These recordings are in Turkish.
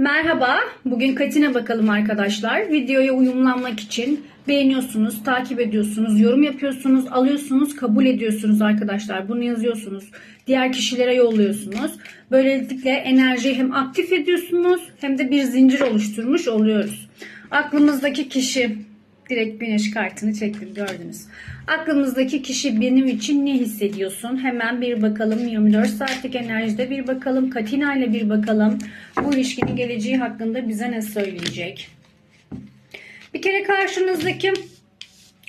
Merhaba, bugün Katina bakalım arkadaşlar. Videoya uyumlanmak için beğeniyorsunuz, takip ediyorsunuz, yorum yapıyorsunuz, alıyorsunuz, kabul ediyorsunuz arkadaşlar. Bunu yazıyorsunuz. Diğer kişilere yolluyorsunuz. Böylelikle enerjiyi hem aktif ediyorsunuz hem de bir zincir oluşturmuş oluyoruz. Aklımızdaki kişi direkt güneş kartını çektim gördünüz. Aklımızdaki kişi benim için ne hissediyorsun? Hemen bir bakalım 24 saatlik enerjide bir bakalım. Katina ile bir bakalım. Bu ilişkinin geleceği hakkında bize ne söyleyecek? Bir kere karşınızdaki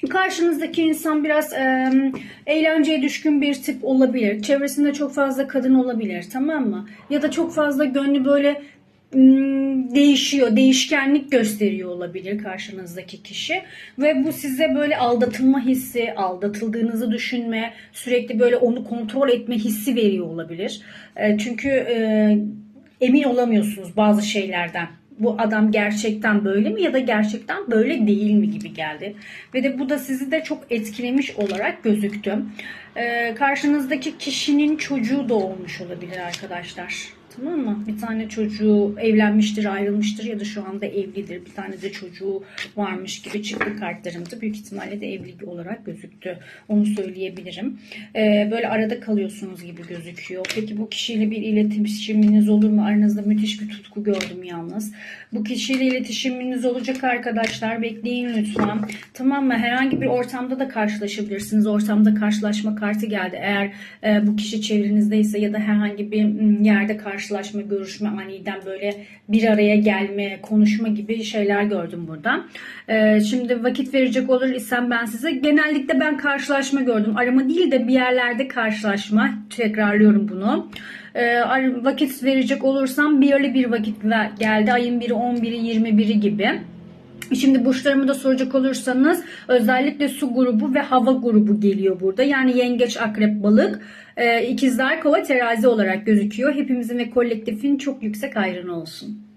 Karşınızdaki insan biraz e, eğlenceye düşkün bir tip olabilir. Çevresinde çok fazla kadın olabilir tamam mı? Ya da çok fazla gönlü böyle değişiyor, değişkenlik gösteriyor olabilir karşınızdaki kişi. Ve bu size böyle aldatılma hissi, aldatıldığınızı düşünme, sürekli böyle onu kontrol etme hissi veriyor olabilir. E, çünkü e, emin olamıyorsunuz bazı şeylerden bu adam gerçekten böyle mi ya da gerçekten böyle değil mi gibi geldi. Ve de bu da sizi de çok etkilemiş olarak gözüktü. Ee, karşınızdaki kişinin çocuğu da olmuş olabilir arkadaşlar. Tamam mı? Bir tane çocuğu evlenmiştir, ayrılmıştır ya da şu anda evlidir. Bir tane de çocuğu varmış gibi çıktı kartlarımda. Büyük ihtimalle de evlilik olarak gözüktü. Onu söyleyebilirim. Ee, böyle arada kalıyorsunuz gibi gözüküyor. Peki bu kişiyle bir iletişiminiz olur mu? Aranızda müthiş bir tutku gördüm yalnız. Bu kişiyle iletişiminiz olacak arkadaşlar. Bekleyin lütfen. Tamam mı? Herhangi bir ortamda da karşılaşabilirsiniz. Ortamda karşılaşma kartı geldi. Eğer e, bu kişi çevrenizdeyse ya da herhangi bir yerde karşılaşma, görüşme, aniden böyle bir araya gelme, konuşma gibi şeyler gördüm burada. E, şimdi vakit verecek olur isem ben size genellikle ben karşılaşma gördüm. Arama değil de bir yerlerde karşılaşma. Tekrarlıyorum bunu. E, vakit verecek olursam bir bir vakit geldi. Ayın biri, 11'i, 21'i gibi. Şimdi burçlarımı da soracak olursanız özellikle su grubu ve hava grubu geliyor burada. Yani yengeç, akrep, balık, e, ikizler, kova, terazi olarak gözüküyor. Hepimizin ve kolektifin çok yüksek ayrını olsun.